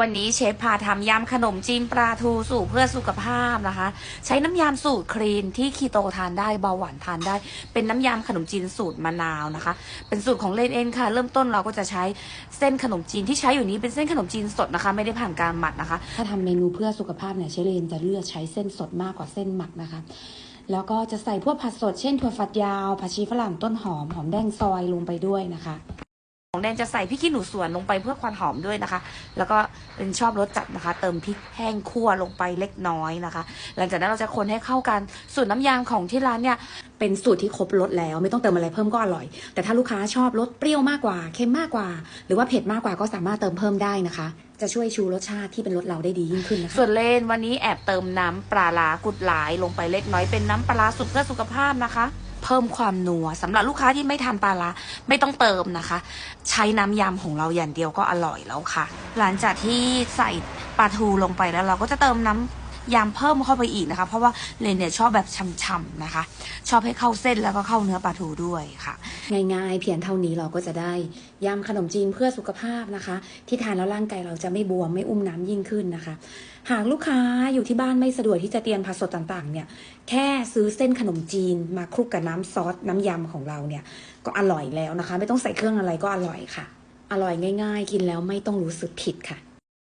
วันนี้เชฟพาทำยำขนมจีนปลาทูสูตรเพื่อสุขภาพนะคะ ใช้น้ำยำสูตรคลีนที่คีโตทานได้เบาหวานทานได้ เป็นน้ำยำขนมจีนสูตรมะนาวนะคะ เป็นสูตรของเลนเองค่ะ เริ่มต้นเราก็จะใช้เส้นขนมจีนที่ใช้อยู่นี้เป็นเส้นขนมจีนสดนะคะ ไม่ได้ผ่านการหมักนะคะ ถ้าทำเมนูเพื่อสุขภาพเนี่ยเชเลนจะเลือกใช้เส้นสดมากกว่าเส้นหมักนะคะแล้วก็จะใส่พวกผักสดเช่นถั่วฝักยาวผักชีฝรั่งต้นหอมหอมแดงซอยลงไปด้วยนะคะ ของแดงจะใส่พริกขี้หนูสวนลงไปเพื่อความหอมด้วยนะคะ แล้วก็เป็นชอบรสจัดนะคะ เติมพริกแห้งคั่วลงไปเล็กน้อยนะคะ หลังจากนั้นเราจะคนให้เข้ากันสูตรน้ำยางของที่ร้านเนี่ยเป็นสูตรที่ครบรสแล้วไม่ต้องเติมอะไรเพิ่มก็อร่อย แต่ถ้าลูกค้าชอบรสเปรี้ยวมากกว่าเค็มมากกว่า หรือว่าเผ็ดมากกว่าก็สามารถเติมเพิ่มได้นะคะ จะช่วยชูรสชาติที่เป็นรสเราได้ดียิ่งขึ้นนะคะส่วนเลนวันนี้แอบเติมน้ำปลาลากุดหลายลงไปเล็กน้อยเป็นน้ำปลาร้าสุดเพื่อสุขภาพนะคะ เพิ่มความนัวสำหรับลูกค้าที่ไม่ทานปลาละไม่ต้องเติมนะคะ ใช้น้ำยำของเราอย่างเดียวก็อร่อยแล้วค่ะ หลังจากที่ใส่ปลาทูลงไปแล้วเราก็จะเติมน้ำ ยำเพิ่มเข้าไปอีกนะคะ เพราะว่าเลนเนี่ยชอบแบบช่ำๆนะคะ ชอบให้เข้าเส้นแล้วก็เข้าเนื้อปลาทูด้วยค่ะ ง่ายๆ เพียงเท่านี้เราก็จะได้ยำขนมจีนเพื่อสุขภาพนะคะ ที่ทานแล้วร่างกายเราจะไม่บวมไม่อุ้มน้ำยิ่งขึ้นนะคะ หากลูกค้าอยู่ที่บ้านไม่สะดวกที่จะเตรียมผักสดต่างๆ เนี่ยแค่ซื้อเส้นขนมจีนมาคลุกกับน้ำซอสน้ำยำของเราเนี่ยก็อร่อยแล้วนะคะ ไม่ต้องใส่เครื่องอะไรก็อร่อยค่ะ อร่อยง่าย ๆ กินแล้วไม่ต้องรู้สึกผิดค่ะ